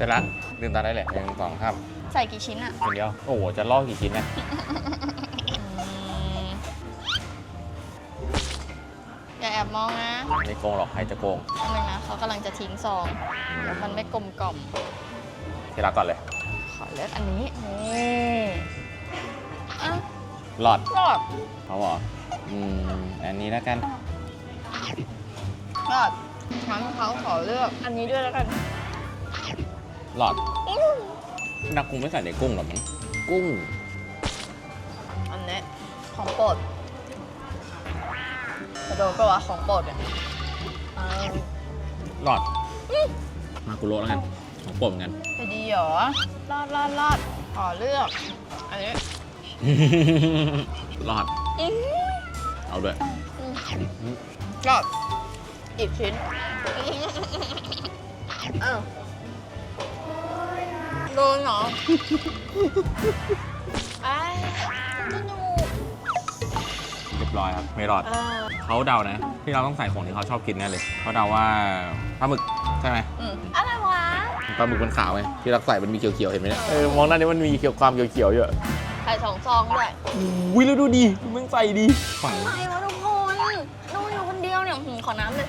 ร็จแล้วลืมตาได้เลยหนึ่งสองครับใส่กี่ชิ้นอะคนเดียว โอ้โห จะลอกกี่ชิ้นเนี่ยอืมอย่าแอบมองนะไม่โกงหรอก ใครจะโกงอันนึงนะเขากำลังจะทิ้งซองเดี๋ยวมันไม่กลมกล่อมที่รักก่อนเลย ขอเลือกอันนี้นี่อะหลอดรอดเขาบอกอืม อันนี้แล้วกันรอดงั้นเขาขอเลือกอันนี้ด้วยแล้วกัน หลอดนักคงไม่ใส่ในกุ้งหรอกมั้งกุ้ง อันนี้ของโปรดจะโดนปะวะของโปรดเนี่ยเอาหลอด มากุโระแล้วกัน ของโปรดเหมือนกัน จะดีเหรอรอดรอดรอดขอเลือก อันนี้หลอด อื้อหือเอาด้วย รอดอีกชิ้นอ้าวโดนเหรอไอ้ายสนุกเรียบร้อยครับ ไม่รอดอ่าเขาเดานะ ที่เราต้องใส่ของที่เขาชอบกินแน่เลยเขาเดาว่าปลาหมึกใช่ไหมอืมอะไรวะปลาหมึกมันขาวไงที่เราใส่มันมีเขียวๆเห็นไหมเนี่ยเออมองหน้านี้มันมีเขียวความเขียวๆอยู่อะใส่สองซองด้วยวิแล้วดูดีมึงใส่ดีฝั่งทำไมวะทุกคนดูอยู่คนเดียวเนี่ยหืมขอน้ำเลย